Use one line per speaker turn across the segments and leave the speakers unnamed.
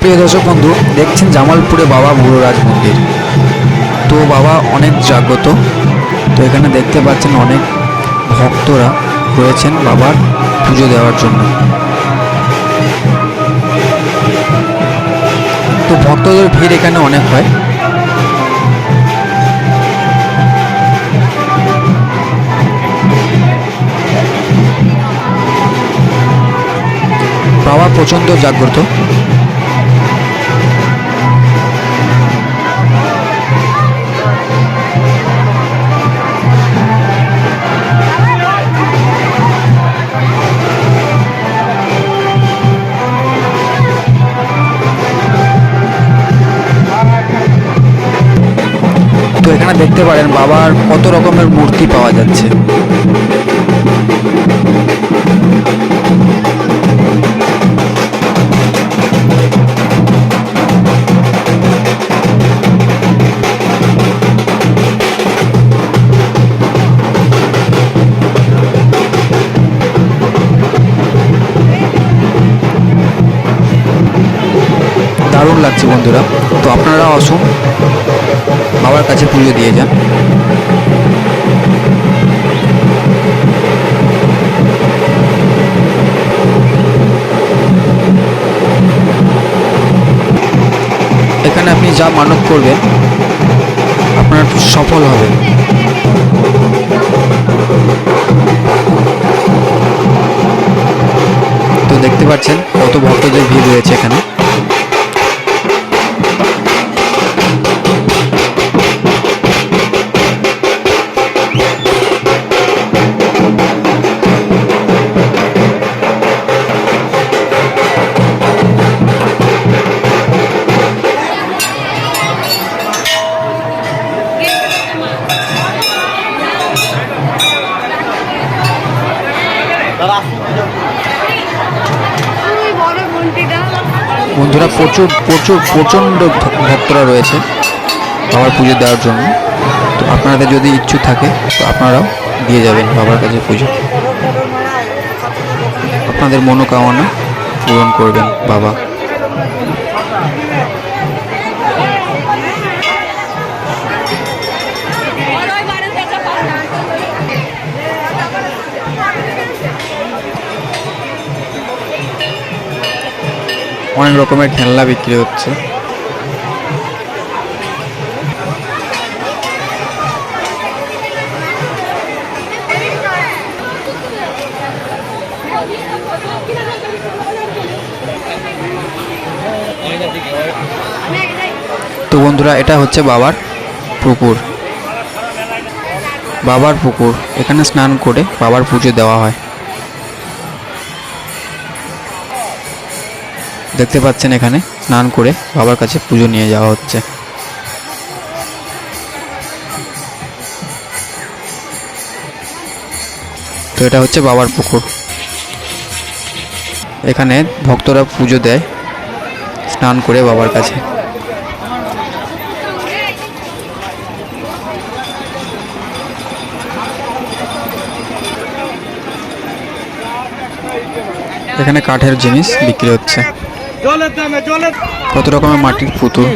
প্রিয় দর্শক বন্ধু, দেখছেন জামালপুরে বাবা বুড়োরাজ মন্দির। তো বাবা, অনেক জাগ্রত। তো এখানে দেখতে পাচ্ছেন অনেক ভক্তরা রয়েছেন বাবার পুজো দেওয়ার জন্য। তো ভক্তদের ভিড় এখানে অনেক হয়। বাবা প্রচণ্ড জাগ্রত। দেখতে পারেন বাবার কত রকমের মূর্তি পাওয়া যাচ্ছে। দারুণ লাগছে বন্ধুরা। তো আপনারা আসুন, বাবার কাছে পুজো দিয়ে যান। এখানে আপনি যা মানত করবেন, আপনার সফল হবে। তো দেখতে পাচ্ছেন কত ভক্তদের ভিড় রয়েছে এখানে। বন্ধুরা, প্রচুর প্রচুর, প্রচণ্ড ভক্তরা রয়েছে বাবার পুজো দেওয়ার জন্য। তো আপনাদের যদি ইচ্ছু থাকে, তো আপনারাও দিয়ে যাবেন বাবার কাছে পুজো। আপনাদের মনোকামনা পূরণ করবেন বাবা। অনেক রকমের খেলনা বিক্রি হচ্ছে। তো বন্ধুরা, এটা হচ্ছে বাবার পুকুর। বাবার পুকুর। এখানে স্নান করে বাবার পুজো দেওয়া হয়। দেখতে পাচ্ছেন এখানে, স্নান করে বাবার কাছে পুজো নিয়ে যাওয়া হচ্ছে। তো এটা হচ্ছে বাবার পুকুর। এখানে ভক্তরা পুজো দেয়, স্নান করে বাবার কাছে। এখানে কাঠের জিনিস বিক্রি হচ্ছে। কত রকমের মাটির পুতুল?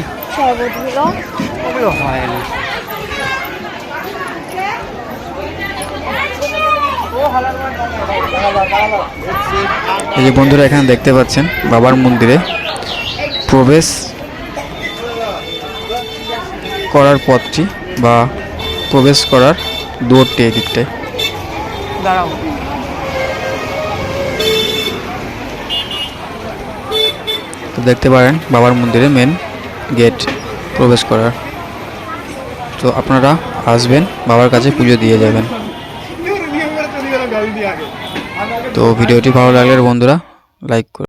এই যে বন্ধুরা এখানে দেখতে পাচ্ছেন বাবার মন্দিরে প্রবেশ করার পথটি বা প্রবেশ করার দুয়ারটি এদিকটায়।
দাঁড়াও।
দেখতে পারেন বাবার মন্দিরে মেন গেট প্রবেশ করার। তো আপনারা আসবেন, বাবার কাছে পুজো দিয়ে যাবেন। তো ভিডিওটি ভালো লাগলে বন্ধুরা লাইক করুন